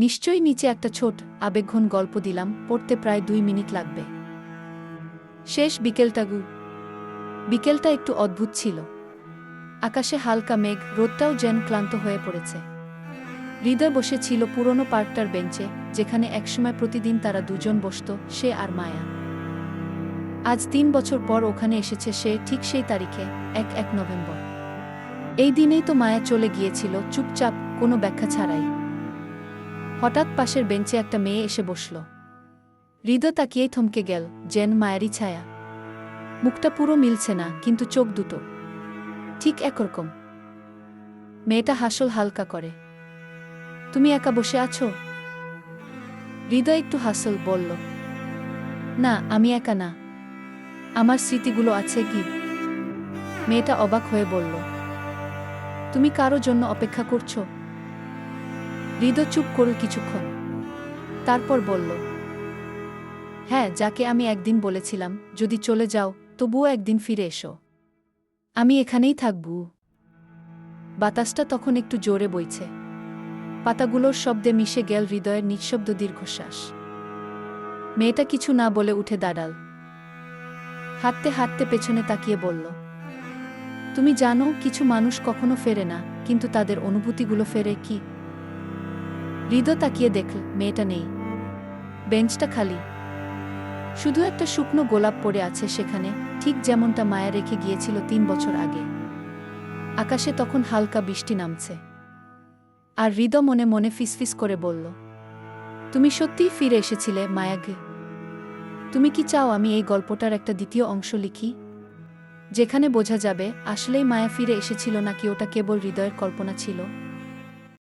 নিশ্চয়ই নিচে একটা ছোট, আবেগঘন গল্প দিলাম, পড়তে প্রায় দুই মিনিট লাগবে। শেষ বিকেলটাগু। বিকেলটা একটু অদ্ভুত ছিল। আকাশে হালকা মেঘ, রোদটাও যেন ক্লান্ত হয়ে পড়েছে। হৃদয় বসে ছিল পুরনো পার্কটার বেঞ্চে, যেখানে একসময় প্রতিদিন তারা দুজন বসত, সে আর মায়া। আজ তিন বছর পর ওখানে এসেছে সে ঠিক সেই তারিখে, এক এক নভেম্বর। এই দিনেই তো মায়া চলে গিয়েছিল, চুপচাপ, কোনো ব্যাখ্যা ছাড়াই। হঠাৎ পাশের বেঞ্চে একটা মেয়ে এসে বসল। হৃদয় তাকিয়েই থমকে গেল জেন মায়ারি ছায়া। মুখটা পুরো মিলছে না, কিন্তু চোখ দুটো। ঠিক একরকম। মেয়েটা হাসল হালকা করে। তুমি একা বসে আছো? হৃদয় একটু হাসল, বলল, না, আমি একা না। আমার স্মৃতিগুলো আছে কি? মেয়েটা অবাক হয়ে বলল, তুমি কারও জন্য অপেক্ষা করছ? হৃদয় চুপ করল কিছুক্ষণ। তারপর বলল হ্যাঁ যাকে আমি একদিন বলেছিলাম, যদি চলে যাও, তবুও একদিন ফিরে এসো। আমি এখানেই থাকব। বাতাসটা তখন একটু জোরে বইছে। পাতাগুলোর শব্দে মিশে গেল হৃদয়ের নিঃশব্দ দীর্ঘশ্বাস। মেয়েটা কিছু না বলে উঠে দাঁড়াল। হাঁটতে হাঁটতে পেছনে তাকিয়ে বলল, তুমি জানো, কিছু মানুষ কখনো ফেরে না, কিন্তু তাদের অনুভূতিগুলো ফেরে কি? হৃদয় তাকিয়ে দেখল মেয়েটা নেই। বেঞ্চটা খালি। শুধু একটা শুকনো গোলাপ পড়ে আছে সেখানে, ঠিক যেমনটা মায়া রেখে গিয়েছিল তিন বছর আগে। আকাশে তখন হালকা বৃষ্টি নামছে। আর হৃদ মনে মনে ফিসফিস করে বলল, তুমি সত্যিই ফিরে এসেছিলে মায়াগে তুমি কি চাও আমি এই গল্পটার একটা দ্বিতীয় অংশ লিখি? যেখানে বোঝা যাবে, আসলেই মায়া ফিরে এসেছিল নাকি ওটা কেবল হৃদয়ের কল্পনা ছিল?